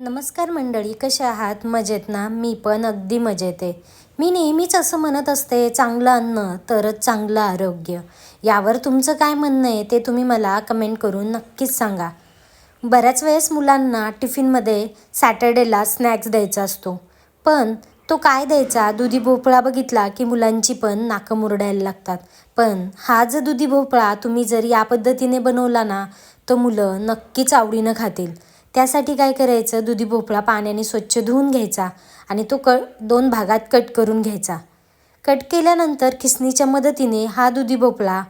नमस्कार मंडळी कशा आहात? मजेत ना? मी पण अगदी मजेत आहे. मी नेहमीच असं म्हणत असते चांगलं अन्न तरच चांगलं आरोग्य. यावर तुमचं काय म्हणणं आहे ते तुम्ही मला कमेंट करून नक्कीच सांगा. बऱ्याच वेळेस मुलांना टिफिनमध्ये सॅटर्डेला स्नॅक्स द्यायचा असतो. पण तो काय द्यायचा? दुधी भोपळा बघितला की मुलांची पण नाकं मुरडायला लागतात. पण हा जर दुधी भोपळा तुम्ही जर या पद्धतीने बनवला ना तर मुलं नक्कीच आवडीनं खातील. त्यासाठी काय करायचं? दुधी भोपळा पाण्याने स्वच्छ धुवून घ्यायचा आणि तो क दोन भागात कट करून घ्यायचा. कट केल्यानंतर खिसणीच्या मदतीने हा दुधी भोपळा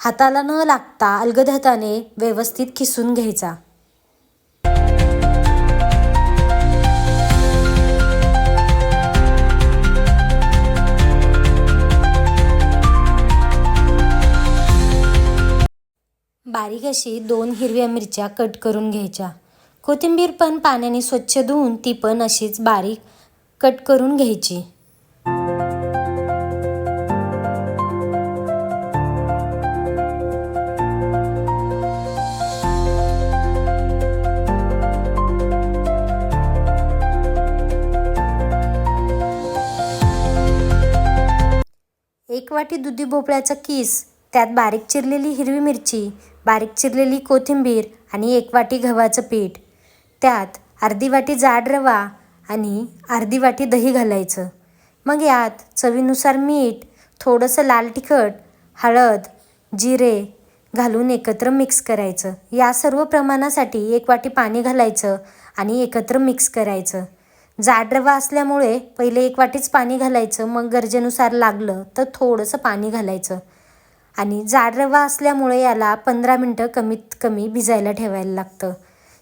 हाताला न लागता अलगद हाताने व्यवस्थित खिसून घ्यायचा. बारीक अशी दोन हिरव्या मिरच्या कट करून घ्यायच्या. कोथिंबीर पण पाण्याने स्वच्छ धुवून ती पण अशीच बारीक कट करून घ्यायची. एक वाटी दुधी भोपळ्याचा किस त्यात बारीक चिरलेली हिरवी मिरची बारीक चिरलेली कोथिंबीर आणि एक वाटी गव्हाचं पीठ. त्यात अर्धी वाटी जाड रवा आणि अर्धी वाटी दही घालायचं. मग यात चवीनुसार मीठ थोडंसं लाल तिखट हळद जिरे घालून एकत्र मिक्स करायचं. या सर्व प्रमाणासाठी एक वाटी पाणी घालायचं आणि एकत्र मिक्स करायचं. जाड रवा असल्यामुळे पहिले एक वाटीच पाणी घालायचं मग गरजेनुसार लागलं तर थोडंसं पाणी घालायचं. आणि जाड रवा असल्यामुळे याला पंधरा मिनटं कमीत कमी भिजायला ठेवायला लागतं.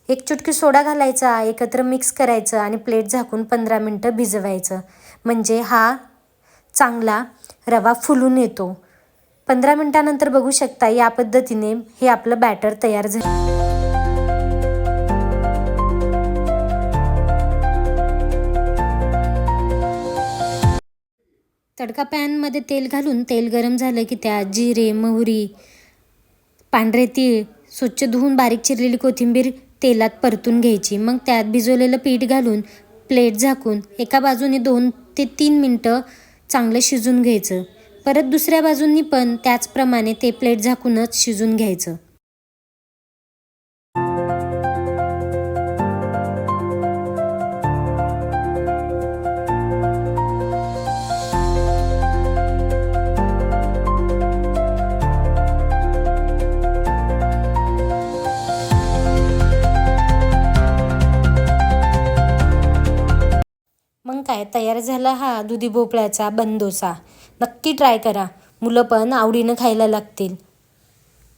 एक चुटकी सोडा घालायचा एकत्र मिक्स करायचं आणि प्लेट झाकून पंधरा मिनटं भिजवायचं. म्हणजे हा चांगला रवा फुलून येतो. पंधरा मिनटानंतर बघू शकता या पद्धतीने हे आपलं बॅटर तयार झालं. तडका पॅनमध्ये तेल घालून तेल गरम झालं की त्यात जिरे मोहरी पांढरे तीळ स्वच्छ धुवून बारीक चिरलेली कोथिंबीर तेलात परतून घ्यायची. मग त्यात भिजवलेलं पीठ घालून प्लेट झाकून एका बाजूने दोन ते तीन मिनटं चांगलं शिजून घ्यायचं. परत दुसऱ्या बाजूंनी पण त्याचप्रमाणे ते प्लेट झाकूनच शिजून घ्यायचं. तयार झाला हा दुधी भोपळ्याचा बंदोसा. नक्की ट्राय करा. मुलं पण आवडीनं खायला लागतील.